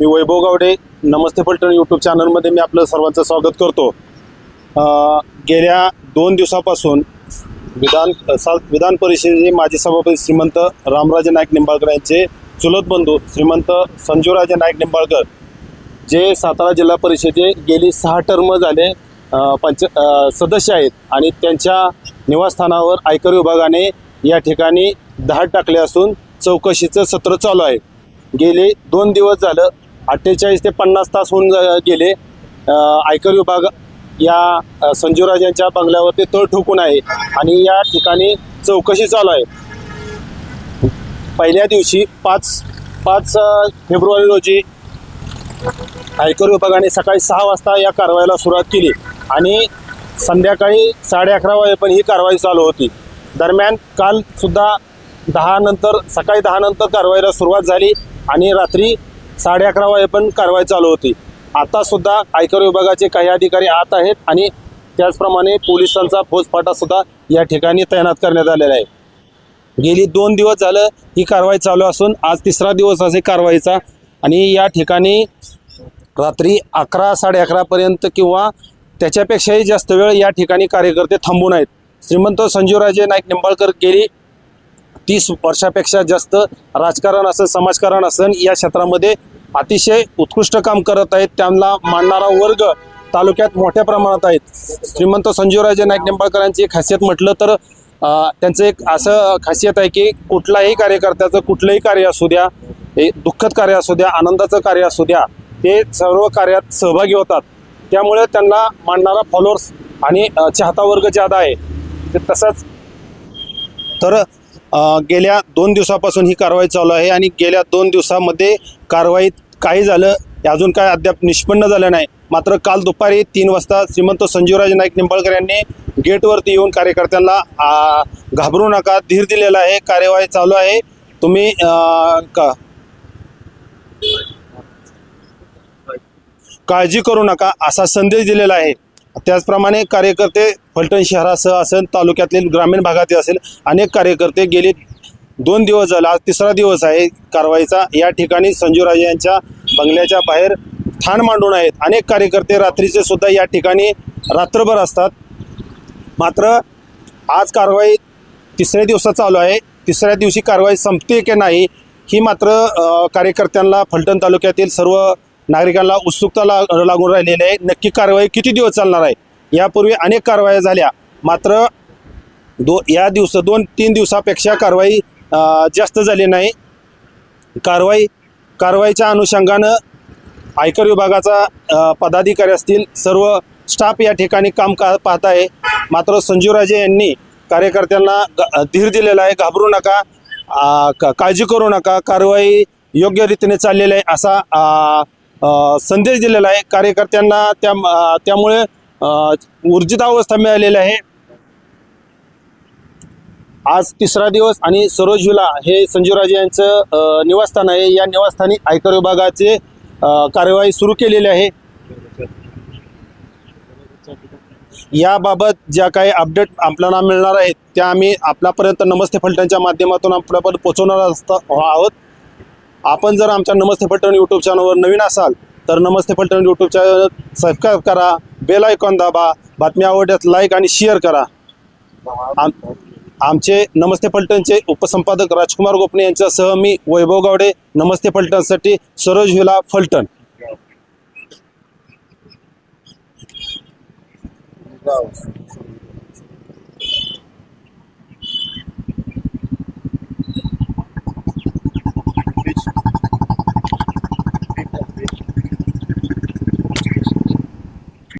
मी वैभव गावडे नमस्ते पलटण YouTube चॅनलमध्ये मी आपलं सर्वांचं स्वागत करतो. गेल्या दोन दिवसापासून विधान सा विधान परिषदेचे माजी सभापती श्रीमंत रामराजे नाईक निंबाळकर यांचे चुलत बंधू श्रीमंत संजीवराजे नाईक निंबाळकर जे सातारा जिल्हा परिषदे गेली सहा टर्म झाले पंच सदस्य आहेत आणि त्यांच्या निवासस्थानावर आयकर विभागाने या ठिकाणी धाड टाकले असून चौकशीचं सत्र चालू आहे. गेले दोन दिवस झालं अठ्ठेचाळीस ते पन्नास तास होऊन गेले. आयकर विभाग या संजूराज यांच्या बंगल्यावरती तळ ठोकून आहे आणि या ठिकाणी चौकशी चालू आहे. पहिल्या दिवशी पाच पाच फेब्रुवारी रोजी आयकर विभागाने सकाळी सहा वाजता या कारवाईला सुरुवात केली आणि संध्याकाळी साडे अकरा वाजेपर्यंत ही कारवाई चालू होती. दरम्यान काल सुद्धा दहा नंतर सकाळी दहा नंतर कारवाईला सुरुवात झाली आणि रात्री साडे अकरा वाजेपर्यंत कारवाई चालू होती. आता सुद्धा आयकर विभागाचे काही अधिकारी आत आहेत आणि त्याचप्रमाणे पोलिसांचा फौजफाटा सुद्धा या ठिकाणी तैनात करण्यात आलेला आहे. गेली दोन दिवस झालं ही कारवाई चालू असून आज तिसरा दिवस असे कारवाईचा आणि या ठिकाणी रात्री अकरा साडे अकरापर्यंत किंवा त्याच्यापेक्षाही जास्त वेळ या ठिकाणी कार्यकर्ते थांबून आहेत. श्रीमंत संजीवराजे नाईक निंबाळकर गेली तीस वर्षापेक्षा जास्त राजकारण असेल समाजकारण असेल या क्षेत्रामध्ये अतिशय उत्कृष्ट काम करत आहेत. त्यांना मानणारा वर्ग तालुक्यात मोठ्या प्रमाणात आहेत. श्रीमंत संजीवराजे नाईक निंबाळकरांची एक खासियत म्हटलं तर त्यांचं एक असं खासियत आहे की कुठलाही कार्यकर्त्याचं कुठलंही कार्य असू द्या हे दुःखद कार्य असू द्या आनंदाचं कार्य असू द्या ते सर्व कार्यात सहभागी होतात. त्यामुळे त्यांना मानणारा फॉलोअर्स आणि चाहता वर्ग ज्यादा आहे ते तसंच. तर गेल्या दोन दिवसापासून ही कारवाई चालू आहे आणि गेल्या दोन दिवसामध्ये कारवाईत काही झालं अजून काय अद्याप निष्पन्न झालं नाही. मात्र काल दुपारी तीन वाजता श्रीमंत संजीवराज नाईक निंबाळकर यांनी गेटवरती येऊन कार्यकर्त्यांना घाबरू नका धीर दिलेला आहे कार्यवाही चालू आहे. तुम्ही का? काळजी करू नका असा संदेश दिलेला आहे. त्याचप्रमाणे कार्यकर्ते फलटण शहरासह असेल तालुक्यातील ग्रामीण भागातील असेल अनेक कार्यकर्ते गेले. दोन दिवस झाला आज तिसरा दिवस आहे कारवाईचा. या ठिकाणी संजूराजे यांच्या बंगल्याच्या बाहेर ठाण मांडून आहेत. अनेक कार्यकर्ते रात्रीचे सुद्धा या ठिकाणी रात्रभर असतात. मात्र आज कारवाई तिसऱ्या दिवसात चालू आहे. तिसऱ्या दिवशी कारवाई संपते की नाही ही मात्र कार्यकर्त्यांना फलटण तालुक्यातील सर्व नागरिकांना उत्सुकता ला लागून राहिलेली आहे. नक्की कारवाई किती दिवस चालणार आहे? यापूर्वी अनेक कारवाया झाल्या. मात्र दो या दिवस दोन तीन दिवसापेक्षा कारवाई जास्त झाली नाही. कारवाई कारवाईच्या अनुषंगानं आयकर विभागाचा पदाधिकारी असतील सर्व स्टाफ या ठिकाणी काम का पाहत आहे. मात्र संजूराजे यांनी कार्यकर्त्यांना ग- धीर दिलेला आहे. घाबरू नका. का- काळजी करू नका. कारवाई योग्य रीतीने चाललेली आहे असा संदेश दिलेला आहे. कार्यकर्त्यांना त्या त्यामुळे ऊर्जितावस्था अवस्था मिळालेली आहे. आज तिसरा दिवस आणि सरोजविला हे संजीवराजे यांचं निवासस्थान आहे. या निवासस्थानी आयकर विभागाचे कार्यवाही सुरू केलेली आहे. याबाबत ज्या काही अपडेट आपल्याला मिळणार आहेत त्या आम्ही आपल्यापर्यंत नमस्ते फलटणच्या माध्यमातून आपल्यापर्यंत पोहोचवणार असता आहोत. आपण जर आमच्या नमस्ते फलटण यूट्यूब चॅनलवर नवीन असाल तर नमस्ते फलटण यूट्यूब चॅनल सबस्क्राईब करा बेल आयकॉन दाबा बातम्या आवडल्यास लाईक आणि शेअर करा. आम आमचे नमस्ते फलटणचे उपसंपादक राजकुमार गोपने यांच्यासह मी वैभव गावडे नमस्ते फलटणसाठी सरोज विला फलटण. गाव